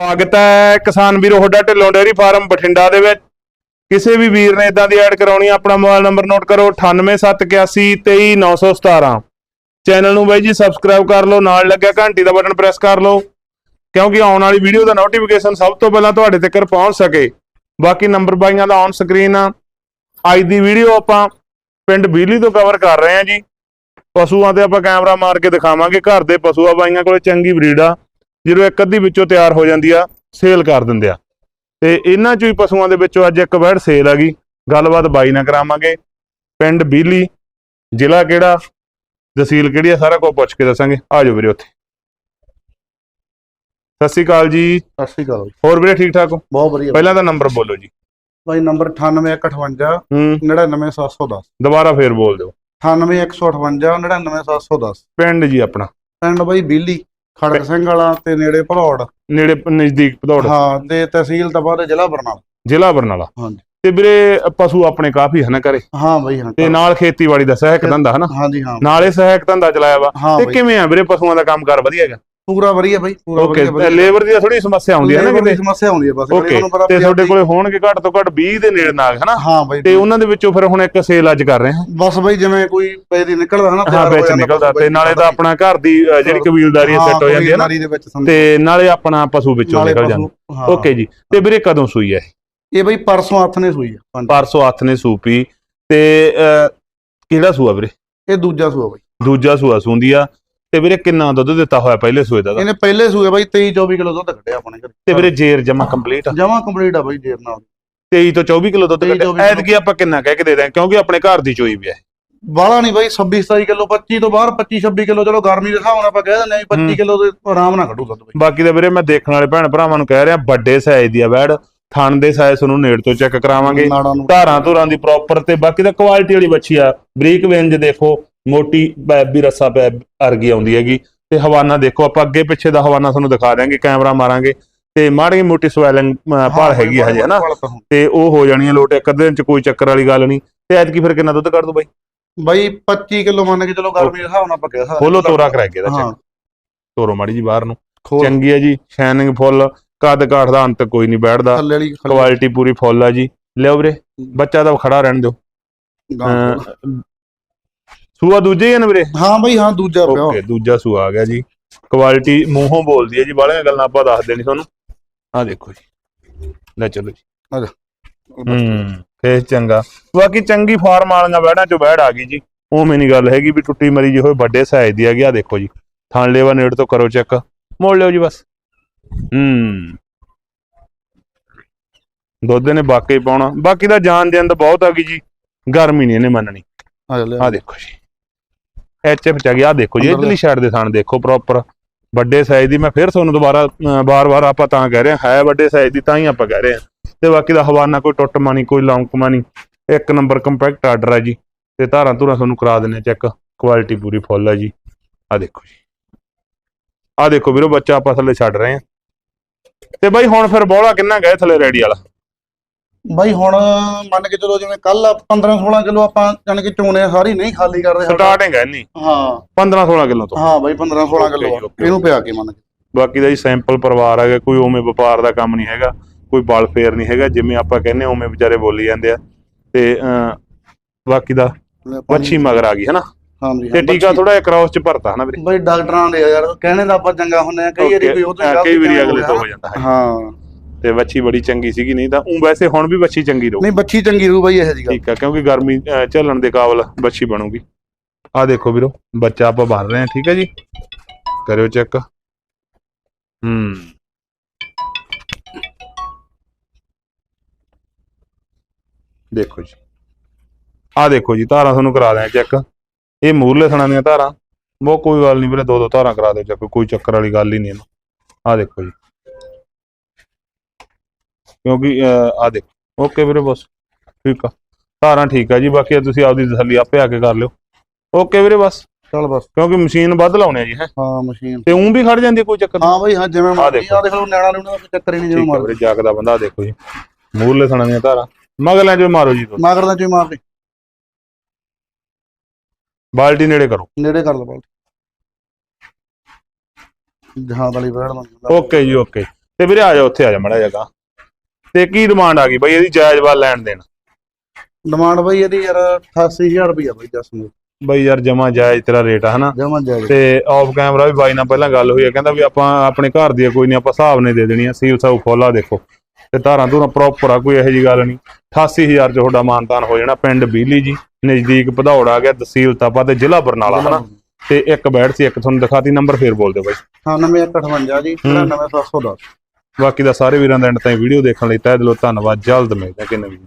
ਸਵਾਗਤ ਹੈ ਕਿਸਾਨ ਵੀਰੋ ਹੋਡਾ ਢਿੱਲੋਂ ਡੇਅਰੀ ਫਾਰਮ ਬਠਿੰਡਾ ਦੇ ਵਿੱਚ। ਕਿਸੇ ਵੀ ਵੀਰ ਨੇ ਇਦਾਂ ਦੀ ਐਡ ਕਰਾਉਣੀ ਆ, ਆਪਣਾ ਮੋਬਾਈਲ ਨੰਬਰ ਨੋਟ ਕਰੋ 9871823917 ਚੈਨਲ ਨੂੰ ਬਾਈ ਜੀ ਸਬਸਕ੍ਰਾਈਬ ਕਰ ਲਓ ਨਾਲ ਲੱਗਿਆ ਘੰਟੀ ਦਾ ਬਟਨ ਪ੍ਰੈਸ ਕਰ ਲਓ ਕਿਉਂਕਿ ਆਉਣ ਵਾਲੀ ਵੀਡੀਓ ਦਾ ਨੋਟੀਫਿਕੇਸ਼ਨ ਸਭ ਤੋਂ ਪਹਿਲਾਂ ਤੁਹਾਡੇ ਤੱਕ ਪਹੁੰਚ ਸਕੇ। ਬਾਕੀ ਨੰਬਰ ਬਾਈਆਂ ਦਾ ਔਨ ਸਕਰੀਨ ਆ। ਅੱਜ ਦੀ ਵੀਡੀਓ ਆਪਾਂ ਪਿੰਡ ਬੀਲੀ ਤੋਂ ਕਵਰ ਕਰ ਰਹੇ ਹਾਂ ਜੀ। ਪਸ਼ੂਆਂ ਤੇ ਆਪਾਂ ਕੈਮਰਾ ਮਾਰ ਕੇ ਦਿਖਾਵਾਂਗੇ। ਘਰ ਦੇ ਪਸ਼ੂ ਆ ਬਾਈਆਂ ਕੋਲੇ ਚੰਗੀ ਬਰੀਡ ਆ। ਜਦੋਂ ਇੱਕ ਅੱਧੀ ਵਿੱਚੋਂ ਤਿਆਰ ਹੋ ਜਾਂਦੀ ਆ ਸੇਲ ਕਰ ਦਿੰਦੇ ਆ। ਤੇ ਇਹਨਾਂ ਚੋਂ ਹੀ ਪਸ਼ੂਆਂ ਦੇ ਵਿੱਚੋਂ ਅੱਜ ਇੱਕ ਵੈੜ ਸੇਲ ਹੈਗੀ ਗੱਲਬਾਤ ਬਾਈ ਨਾਲ ਕਰਾਵਾਂਗੇ। ਪਿੰਡ ਬੀਲੀ ਜ਼ਿਲ੍ਹਾ ਕਿਹੜਾ? ਤਹਿਸੀਲ ਕਿਹੜੀ ਆ? ਸਾਰਾ ਕੁਝ ਪੁੱਛ ਕੇ ਦੱਸਾਂਗੇ। ਆ ਜਾਓ ਵੀਰੇ ਉੱਥੇ। ਸਤਿ ਸ਼੍ਰੀ ਅਕਾਲ ਜੀ। ਸਤਿ ਸ਼੍ਰੀ ਅਕਾਲ। ਹੋਰ ਵੀਰੇ ਠੀਕ ਠਾਕ ਹੋ? ਬਹੁਤ ਵਧੀਆ। ਪਹਿਲਾਂ ਤਾਂ ਨੰਬਰ ਬੋਲੋ ਜੀ। ਬਾਈ ਨੰਬਰ 98158 ਹੂੰ। 99710 ਦੁਬਾਰਾ ਫੇਰ ਬੋਲ ਦਿਓ। 98158 99710 ਪਿੰਡ ਜੀ ਆਪਣਾ। ਪਿੰਡ ਬਾਈ ਬੀਲੀ। ਖੜਕ ਸਿੰਘ ਵਾਲਾ ਤੇ ਨੇੜੇ ਭਲੌੜ। ਨੇੜੇ ਨਜ਼ਦੀਕ ਭਦੌੜ ਹਾਂ ਤੇ ਤਹਿਸੀਲ ਤਪਾ ਦੇ ਜ਼ਿਲ੍ਹਾ ਬਰਨਾਲਾ। ਜ਼ਿਲ੍ਹਾ ਬਰਨਾਲਾ। ਹਾਂਜੀ। ਤੇ ਵੀਰੇ ਪਸ਼ੂ ਆਪਣੇ ਕਾਫੀ ਹਨ ਘਰੇ। ਹਾਂ ਬਾਈ ਹਾਂ ਤੇ ਨਾਲ ਖੇਤੀਬਾੜੀ ਦਾ ਸਹਾਇਕ ਧੰਦਾ ਹਨਾ? ਹਾਂਜੀ ਹਾਂ। ਨਾਲੇ ਸਹਾਇਕ ਧੰਦਾ ਚਲਾਇਆ ਵਾ। ਤੇ ਕਿਵੇਂ ਆ ਵੀਰੇ ਪਸ਼ੂਆਂ ਦਾ ਕੰਮਕਾਰ ਵਧੀਆ ਹੈਗਾ? ਪੂਰਾ ਵਧੀਆ ਬਾਈ ਪੂਰਾ ਓਕੇ ਵਧੀਆ ਲੇਬਰ ਦੀ ਥੋੜੀ ਸਮੱਸਿਆ ਆਉਂਦੀ ਹੈ ਨਾ ਕਿਤੇ? ਸਮੱਸਿਆ ਆਉਂਦੀ ਹੈ ਬਸ ਓਕੇ ਤੇ ਤੁਹਾਡੇ ਕੋਲੇ ਹੋਣਗੇ ਘੱਟ ਤੋਂ ਘੱਟ 20 ਦੇ ਨੇੜੇ ਨਾਗ ਹਨਾ? ਹਾਂ ਬਾਈ ਤੇ ਉਹਨਾਂ ਦੇ ਵਿੱਚੋਂ ਫਿਰ ਹੁਣ ਇੱਕ ਸੇਲ ਅੱਜ ਕਰ ਰਹੇ ਹਾਂ। ਬਸ ਬਾਈ ਜਿਵੇਂ ਕੋਈ ਪੈਦੀ ਨਿਕਲਦਾ ਹਨਾ ਹਾਂ ਵਿੱਚ ਨਿਕਲਦਾ ਤੇ ਨਾਲੇ ਤਾਂ ਆਪਣਾ ਘਰ ਦੀ ਜਿਹੜੀ ਕਬੀਲਦਾਰੀ ਸੈੱਟ ਹੋ ਜਾਂਦੀ ਹੈ ਨਾ ਤੇ ਨਾਲੇ ਆਪਣਾ ਪਸ਼ੂ ਵਿੱਚੋਂ ਨਿਕਲ ਜਾਂਦਾ। ਓਕੇ ਜੀ ਤੇ ਵੀਰੇ ਕਦੋਂ ਸੂਈ ਹੈ ਇਹ? ਬਾਈ ਪਰਸੋਂ ਹੱਥ ਨੇ ਸੂਈ ਆ। ਪਰਸੋਂ ਹੱਥ ਨੇ ਸੂਪੀ ਤੇ ਕਿਹੜਾ ਸੂਆ ਵੀਰੇ? ਇਹ ਦੂਜਾ ਸੂਆ ਬਾਈ। ਦੂਜਾ ਸੂਆ ਸੂੰਦੀ ਆ ਤੇ ਵੀਰੇ ਕਿੰਨਾ ਦੁੱਧ ਦਿੱਤਾ ਹੋਇਆ ਪਹਿਲੇ ਸੂਏ ਦਾ? ਇਹਨੇ ਪਹਿਲੇ ਸੂਏ ਬਾਈ 23 24 ਕਿਲੋ ਦੁੱਧ ਕੱਢਿਆ ਆਪਣੇ ਘਰੇ। ਤੇ ਵੀਰੇ ਜੇਰ ਜਮਾ ਕੰਪਲੀਟ ਜਮਾ ਕੰਪਲੀਟ ਆ ਬਾਈ ਜੇਰ ਨਾਲ। 23 ਤੋਂ 24 ਕਿਲੋ ਦੁੱਧ 23 ਕੱਢਿਆ। 24 ਐਤਕੀ ਆਪਾਂ ਕਿੰਨਾ ਕਹਿ ਕੇ ਦੇ ਦਾਂ ਕਿਉਂਕਿ ਆਪਣੇ ਘਰ ਦੀ ਚੋਈ ਵੀ ਹੈ ਬਾਲਾ ਨਹੀਂ ਬਾਈ 26 27 ਕਿਲੋ 25 ਤੋਂ ਬਾਹਰ 25 26 ਕਿਲੋ। ਚਲੋ ਗਰਮੀ ਦੇ ਹਿਸਾਬ ਨਾਲ ਆਪਾਂ ਕਹਿ ਦਿੰਦੇ ਆ ਵੀ 25 ਕਿਲੋ ਦੇ ਆਰਾਮ ਨਾਲ ਕੱਢੂ ਦੁੱਧ ਬਾਈ। ਬਾਕੀ ਦੇ ਵੀਰੇ ਮੈਂ ਦੇਖਣ ਵਾਲੇ ਭੈਣ ਭਰਾਵਾਂ ਨੂੰ ਕਹਿ ਰਿਹਾ ਵੱਡੇ ਸਾਈਜ਼ ਦੀ ਆ ਵੈੜ ਥਣ ਦੇ ਸਾਈਜ਼ ਨੂੰ ਨੇੜ ਤੋਂ ਚੈੱਕ ਕਰਾਵਾਂਗੇ। ਧਾਰਾਂ ਧੁਰਾਂ ਦੀ ਪ੍ਰੋਪਰ ਤੇ ਬਾਕੀ ਦਾ ਕੁਆਲਿਟੀ ਵਾਲੀ ਬੱਚੀ ਆ। ਬਰੀਕ ਵੇਂਜ ਦੇਖੋ। ਮੋਟੀ ਪੈਪ ਵੀ ਰੱਸਾ ਪੈਪ ਅਰਗੀ ਆਉਂਦੀ ਹੈਗੀ। ਤੇ ਹਵਾਨਾ ਦੇਖੋ ਆਪਾਂ ਅੱਗੇ ਪਿੱਛੇ ਦਾ ਹਵਾਨਾ ਤੁਹਾਨੂੰ ਦਿਖਾ ਦਿਆਂਗੇ ਕੈਮਰਾ ਮਾਰਾਂਗੇ। ਤੇ ਮਾੜੀ ਮੋਟੀ ਸਵੈਲਿੰਗ ਭਾਲ ਹੈਗੀ ਹਜੇ ਹਨਾ? ਤਾਂ ਉਹ ਹੋ ਜਾਣੀ ਹੈ ਲੋਟ ਇੱਕ ਅੱਧੇ ਦਿਨ ਚ ਕੋਈ ਚੱਕਰ ਵਾਲੀ ਗੱਲ ਨਹੀਂ। ਤੇ ਐਤਕੀ ਫਿਰ ਕਿੰਨਾ ਦੁੱਧ ਕੱਢ ਦੋ ਬਾਈ? ਬਾਈ 25 ਕਿਲੋ ਮੰਨ ਕੇ ਚਲੋ ਗਰਮੀ ਦੇ ਹਿਸਾਬ ਨਾਲ ਕਹਿ ਸਕਦੇ ਖੋਲੋ ਤੋਰਾ ਕਰਾ ਕੇ ਦਾ ਚੈੱਕ ਤੋਰੋ ਮਾੜੀ ਜੀ ਬਾਹਰ ਨੂੰ। ਚੰਗੀ ਹੈ ਜੀ ਸ਼ਾਈਨਿੰਗ ਫੁੱਲ ਕੱਦ ਕਾਠ ਦਾ ਅੰਤ ਕੋਈ ਨਹੀਂ ਬੈਠਦਾ। ਕੁਆਲਿਟੀ ਪੂਰੀ ਫੁੱਲ ਆ ਜੀ। ਲਿਓ ਵੀਰੇ ਬੱਚਾ ਤਾਂ ਖੜਾ ਰਹਿਣ ਦਿਓ। ਸੂਆ ਦੂਜੇ ਹੀ ਆ ਨਾ ਵੀਰੇ? ਹਾਂ ਬਾਈ ਹਾਂ ਦੂਜਾ ਪਿਆ। ਓਕੇ ਦੂਜਾ ਸੂਆ ਆ ਗਿਆ ਜੀ। ਕੁਆਲਿਟੀ ਮੂੰਹੋਂ ਬੋਲਦੀ ਹੈ ਜੀ ਬਾਹਲੀਆਂ ਗੱਲਾਂ ਆਪਾਂ ਦੱਸ ਦੇਣੀ ਤੁਹਾਨੂੰ। ਆ ਦੇਖੋ ਜੀ। ਲੈ ਚਲੋ ਜੀ। ਹੂੰ ਫੇਸ ਚੰਗਾ। ਬਾਕੀ ਚੰਗੀ ਫਾਰਮ ਵਾਲੀਆਂ ਬੈੜਾਂ ਚੋਂ ਬੈੜ ਆ ਗਈ ਜੀ। ਉਵੇਂ ਨਹੀਂ ਗੱਲ ਹੈਗੀ ਵੀ ਟੁੱਟੀ ਮਰੀ ਜੀ ਹੋਏ ਵੱਡੇ ਸਾਈਜ਼ ਦੀ ਹੈਗੀ ਆ ਦੇਖੋ ਜੀ। ਥਣ ਲੇਵਾ ਨੇੜ ਤੋਂ ਕਰੋ ਚੈੱਕ। ਮੋੜ ਲਿਓ ਜੀ ਬਸ। ਹੂੰ। ਦੁੱਧ ਨੇ ਬਾਕੀ ਪਾਉਣਾ। ਬਾਕੀ ਦਾ ਜਾਨ ਜਿੰਦ ਬਹੁਤ ਆ ਗਈ ਜੀ। ਗਰਮੀ ਨਹੀਂ ਇਹਨੇ ਮੰਨਣੀ। ਆ ਜਾ। ਆ ਦੇਖੋ ਜੀ। ਐਚ ਐਫ ਚ ਗਿਆ ਦੇਖੋ ਜੀ ਇਧਰਲੀ ਸਾਈਡ ਦੇ ਥਣ ਦੇਖੋ ਪ੍ਰੋਪਰ ਵੱਡੇ ਸਾਈਜ਼ ਦੀ ਮੈਂ ਫਿਰ ਤੁਹਾਨੂੰ ਦੁਬਾਰਾ ਬਾਰ-ਬਾਰ ਆਪਾਂ ਤਾਂ ਕਹਿ ਰਹੇ ਹਾਂ ਹੈ ਵੱਡੇ ਸਾਈਜ਼ ਦੀ ਤਾਂ ਹੀ ਆਪਾਂ ਕਹਿ ਰਹੇ ਹਾਂ। ਤੇ ਬਾਕੀ ਦਾ ਹਵਾਨਾ ਕੋਈ ਟੁੱਟ ਮਾਨੀ ਕੋਈ ਲੌਂਕ ਮਾਨੀ ਇੱਕ ਨੰਬਰ ਕੰਪੈਕਟ ਆਰਡਰ ਹੈ ਜੀ। ਤੇ ਧਾਰਾਂ ਧੁਰਾਂ ਤੁਹਾਨੂੰ ਕਰਾ ਦਿੰਨੇ ਚੈੱਕ ਕੁਆਲਿਟੀ ਪੂਰੀ ਫੁੱਲ ਹੈ ਜੀ। ਆ ਦੇਖੋ ਜੀ। ਆ ਦੇਖੋ ਵੀਰੋ ਬੱਚਾ ਆਪਾਂ ਥੱਲੇ ਛੱਡ ਰਹੇ ਹਾਂ। ਤੇ ਬਾਈ ਹੁਣ ਫਿਰ ਬੋਲਾ ਕਿੰਨਾ ਗਏ ਥੱਲੇ ਰੈਡੀ ਵਾਲਾ? ਬਾਈ ਹੁਣ ਮੰਨ ਕੇ ਚਲੋ ਜਿਵੇਂ ਕੱਲ 15 16 ਕਿਲੋ ਆਪਾਂ ਜਾਨ ਕਿ ਚੋਣੇ ਸਾਰੀ ਨਹੀਂ ਖਾਲੀ ਕਰਦੇ। ਸਟਾਰਟਿੰਗ ਹੈ ਨਹੀਂ ਹਾਂ। 15 16 ਕਿਲੋ ਤੋਂ। ਹਾਂ ਬਾਈ 15 16 Okay ਕਿਲੋ ਇਹਨੂੰ ਪਿਆ ਕੇ ਮੰਨ ਕੇ। ਬਾਕੀ ਦਾ ਜੀ ਸੈਂਪਲ ਪਰਿਵਾਰ ਹੈਗਾ ਕੋਈ ਉਵੇਂ ਵਪਾਰ ਦਾ ਕੰਮ ਨਹੀਂ ਹੈਗਾ ਕੋਈ ਬਲ ਫੇਰ ਨਹੀਂ ਹੈਗਾ ਜਿਵੇਂ ਆਪਾਂ ਕਹਿੰਦੇ ਹਾਂ, ਉਵੇਂ ਵਿਚਾਰੇ ਬੋਲੀ ਜਾਂਦੇ ਆ। ਤੇ ਬਾਕੀ ਦਾ ਵੱਛੀ ਮਗਰ ਆ ਗਈ ਹਨਾ? ਹਾਂਜੀ ਤੇ ਟੀਕਾ ਥੋੜਾ ਜਿਹਾ ਕ੍ਰਾਸ ਚ ਭਰਤਾ ਹਨਾ ਵੀਰੇ? ਬਾਈ ਡਾਕਟਰਾਂ ਦੇ ਯਾਰ ਕਹਿਣੇ ਦਾ ਆਪਾਂ ਚੰਗਾ ਹੁੰਦੇ ਆ ਕਈ ਵਾਰੀ ਕੋਈ ਉਹ ਹਾਂ, ਕਈ ਵਾਰੀ ਅਗਲੇ ਤੋਂ ਹੋ ਜਾਂਦਾ ਹੈ। ਹਾਂ। ਤੇ ਵੱਛੀ ਬੜੀ ਚੰਗੀ ਸੀਗੀ ਨਹੀਂ ਤਾਂ ਉਹ ਵੈਸੇ ਹੁਣ ਵੀ ਵੱਛੀ ਚੰਗੀ ਰਹੂ ਨਹੀਂ ਬੱਚੀ ਚੰਗੀ ਰੂ ਬਾਈ ਇਹ ਜੀ ਗੱਲ। ਠੀਕ ਆ ਕਿਉਂਕਿ ਗਰਮੀ ਅਹ, ਝੱਲਣ ਦੇ ਕਾਬਲ ਵੱਛੀ ਬਣੂਗੀ। ਆ ਦੇਖੋ ਵੀਰੋ ਬੱਚਾ ਆਪਾਂ ਭਰ ਰਹੇ ਹਾਂ ਠੀਕ ਹੈ ਜੀ? ਕਰਿਓ ਚੈੱਕ। ਹੂੰ। ਦੇਖੋ ਜੀ। ਆ ਦੇਖੋ ਜੀ ਧਾਰਾਂ ਤੁਹਾਨੂੰ ਕਰਾ ਦਿਆਂ ਚੈੱਕ। ਇਹ ਮੂਰਲੇ ਥਣਾਂ ਦੀਆਂ ਧਾਰਾਂ। ਉਹ ਕੋਈ ਗੱਲ ਨਹੀਂ ਵੀਰੇ ਦੋ ਦੋ ਧਾਰਾਂ ਕਰਾ ਦਿਓ ਚੈੱਕ ਕੋਈ ਚੱਕਰ ਵਾਲੀ ਗੱਲ ਹੀ ਨਹੀਂ ਇਹਨੂੰ। ਆ ਦੇਖੋ ਜੀ। ਕਿਉਂਕਿ ਆ ਦੇਖੋ। ਓਕੇ ਵੀਰੇ ਬਸ। ਠੀਕ ਆ। ਧਾਰਾਂ ਠੀਕ ਆ ਜੀ ਬਾਕੀ ਤੁਸੀਂ ਆਪਦੀ ਤਸੱਲੀ ਆਪੇ ਆ ਕੇ ਕਰ ਲਿਓ। ਓਕੇ ਵੀਰੇ ਬਸ। ਚੱਲ ਬਸ। ਕਿਉਂਕਿ ਮਸ਼ੀਨ ਵੱਧ ਲਾਉਣੇ ਆ ਜੀ ਹੈ। ਹਾਂ ਮਸ਼ੀਨ। ਤੇ ਉਂ ਵੀ ਖੜ ਜਾਂਦੀ ਕੋਈ ਚੱਕਰ ਹਾਂ ਬਾਈ ਹਾਂ ਜਿਵੇਂ ਮਰਜ਼ੀ। ਆ ਦੇਖ। ਲਓ ਨਿਆਣਾ ਨੂੰ ਕੋਈ ਚੱਕਰ ਹੀ ਨਹੀਂ ਜਿਵੇਂ ਠੀਕ ਆ ਮਾਰ ਵੀਰੇ ਜਾਗਦਾ ਬੰਦਾ ਦੇਖੋ ਜੀ। ਮੂਰਲੇ ਥਣਾਂ ਦੀਆਂ ਧਾਰਾਂ। ਮਗਲਾਂ ਚ ਮਾਰੋ ਜੀ ਤੁਸੀਂ। ਮਾਰਦਾ ਚੋਂ ਮਾਰ ਦੇ ਬਾਲਟੀ ਨੇੜੇ ਕਰੋ। ਨੇੜੇ ਕਰ ਲਾ ਬਾਲ ਜਹਾਜ਼ ਵਾਲੀ ਬੈਠ ਦਾ ਓਕੇ ਜੀ ਓਕੇ ਤੇ ਵੀਰੇ ਆ ਜਾ ਉੱਥੇ ਆ ਜਾ ਮੜਾ ਜਗਾ ਤੇ ਕੀ ਡਿਮਾਂਡ ਆ ਗਈ ਬਈ ਇਹਦੀ ਜਾਇਜ਼ ਵੱਲ ਲੈਣ ਦੇਣ? ਡਿਮਾਂਡ ਬਈ ਇਹਦੀ ਯਾਰ 88000 ਰੁਪਇਆ ਬਈ ਜਸ ਨੂੰ ਬਈ ਯਾਰ ਜਮਾ ਜਾਇਜ਼ ਤੇਰਾ ਰੇਟ ਆ ਹਨਾ? ਜਮਾ ਜਾਇਜ਼। ਤੇ ਆਫ ਕੈਮਰਾ ਵੀ ਬਾਈ ਨਾਲ ਪਹਿਲਾਂ ਗੱਲ ਹੋਈ ਹੈ ਕਹਿੰਦਾ ਵੀ ਆਪਾਂ ਆਪਣੇ ਘਰ ਦੀ ਆ, ਕੋਈ ਨਹੀਂ ਆਪਾਂ ਹਿਸਾਬ ਨੇ ਦੇ ਦੇਣੀ ਆ ਸੀਲ ਸਾਊ ਫੋਲਾ ਦੇਖੋ। ਤੇ ਧਾਰਾਂ ਧੂਰਾਂ ਪ੍ਰੋਪਰ ਆ ਕੋਈ ਇਹੋ ਜੀ ਗੱਲ ਨਹੀਂ 88000 ਚ ਤੁਹਾਡਾ ਮਾਨਤਾਨ ਹੋ ਜਾਣਾ ਪਿੰਡ ਬੀਲੀ ਜੀ ਨਜ਼ਦੀਕ ਭਦੌੜ ਆ ਗਿਆ ਤਹਿਸੀਲ ਤਾਪਾ ਤੇ ਜ਼ਿਲ੍ਹਾ ਬਰਨਾਲਾ ਹਨਾ? ਤੇ ਇੱਕ ਬੈਠ ਸੀ ਇੱਕ ਤੁਹਾਨੂੰ ਦਿਖਾਤੀ ਨੰਬਰ ਫੇਰ ਬੋਲ ਦਿਓ ਬਾਈ। 9858 ਜੀ 99710 ਬਾਕੀ ਦਾ ਸਾਰੇ ਵੀਰਾਂ ਦਾ ਐਂਡ ਤਾਈਂ ਵੀਡੀਓ ਦੇਖਣ ਲਈ ਤਹਿ ਦਿਲੋਂ ਧੰਨਵਾਦ, ਜਲਦ ਮਿਲਦੇ ਹਾਂ ਕਿ ਨਵੀਂ